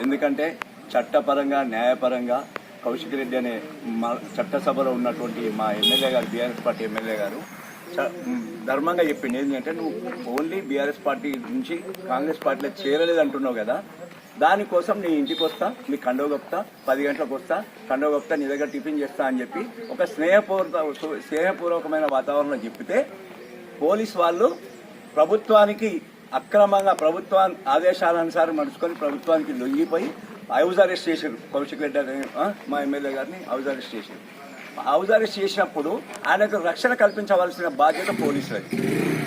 ఎందుకంటే చట్టపరంగా న్యాయపరంగా కౌశిక్ రెడ్డి అనే మా చట్టసభలో ఉన్నటువంటి మా ఎమ్మెల్యే గారు బీఆర్ఎస్ పార్టీ ఎమ్మెల్యే గారు ధర్మంగా చెప్పింది ఏంటంటే నువ్వు ఓన్లీ బీఆర్ఎస్ పార్టీ నుంచి కాంగ్రెస్ పార్టీలో చేరలేదు అంటున్నావు కదా దానికోసం నీ ఇంటికి వస్తా మీ కండవ పది గంటలకు వస్తా కండవ గొప్తా నీ దగ్గర టిఫిన్ చేస్తా అని చెప్పి ఒక స్నేహపూర్వక స్నేహపూర్వకమైన వాతావరణంలో చెప్పితే పోలీస్ వాళ్ళు ప్రభుత్వానికి అక్రమంగా ప్రభుత్వాన్ని ఆదేశాలనుసారం నడుచుకొని ప్రభుత్వానికి లొంగిపోయి హౌస్ అరెస్ట్ చేశారు కౌశిక్ రెడ్డి అనే మా ఎమ్మెల్యే గారిని హౌస్ అరెస్ట్ చేశారు. హౌస్ అరెస్ట్ చేసినప్పుడు ఆయనకు రక్షణ కల్పించవలసిన బాధ్యత పోలీసులది.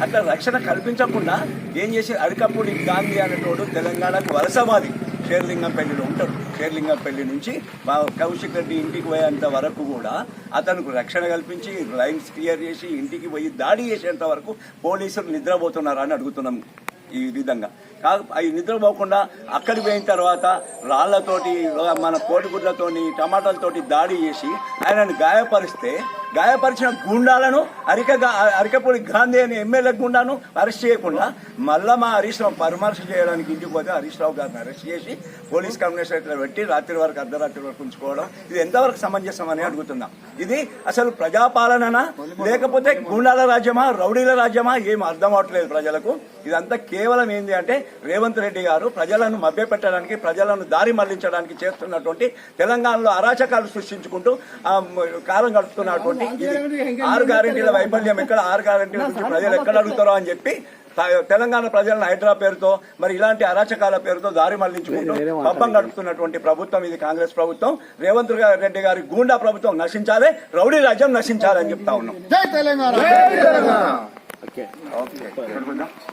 అట్లా రక్షణ కల్పించకుండా ఏం చేసి అరికపూడి గాంధీ అనేటోడు తెలంగాణకు వలసవాది షేర్లింగంపల్లిలో ఉంటాడు. షేర్లింగంపల్లి నుంచి మా కౌశిక్ రెడ్డి ఇంటికి పోయేంత వరకు కూడా అతనికి రక్షణ కల్పించి లైన్స్ క్లియర్ చేసి ఇంటికి పోయి దాడి చేసేంత వరకు పోలీసులు నిద్రపోతున్నారని అని అడుగుతున్నాం. ఈ విధంగా. కాదు అవి నిద్రపోకుండా అక్కడికి పోయిన తర్వాత రాళ్ళతోటి మన కోడిగుడ్లతోని టమాటాలతోటి దాడి చేసి ఆయనను గాయపరిస్తే గాయపరిచిన గుండాలను అరిక అరికపూడి గాంధీ అనే ఎమ్మెల్యే గుండాను అరెస్ట్ చేయకుండా మళ్ళా మా హరీష్ రావు పరామర్శ చేయడానికి ఇంటికి పోతే హరీష్ రావు గారిని అరెస్ట్ చేసి పోలీస్ కమిషనరేట్లో పెట్టి రాత్రి వరకు అర్ధరాత్రి వరకు ఉంచుకోవడం. ఇది ఎంతవరకు సమంజసం అని అడుగుతున్నాం. ఇది అసలు ప్రజాపాలననా? లేకపోతే గుండాల రాజ్యమా? రౌడీల రాజ్యమా? ఏం అర్థం అవట్లేదు ప్రజలకు. ఇదంతా కేవలం ఏంటి అంటే రేవంత్ రెడ్డి గారు ప్రజలను మభ్యపెట్టడానికి ప్రజలను దారి మళ్ళించడానికి చేస్తున్నటువంటి తెలంగాణలో అరాచకాలు సృష్టించుకుంటూ కాలం గడుపుతున్నటువంటి ఆరు గ్యారెంటీల వైఫల్యం ఎక్కడ? ఆరు గ్యారెంటీల గురించి ప్రజలు ఎక్కడ అడుగుతారో అని చెప్పి తెలంగాణ ప్రజలను హైడ్రా పేరుతో మరి ఇలాంటి అరాచకాల పేరుతో దారి మళ్ళించుకుంటూ పబ్బం గడుపుతున్నటువంటి ప్రభుత్వం ఇది కాంగ్రెస్ ప్రభుత్వం. రేవంత్ రెడ్డి గారి గూండా ప్రభుత్వం నశించాలి రౌడీ రాజ్యం నశించాలని చెప్తా ఉన్నాం. జై తెలంగాణ. ఓకే.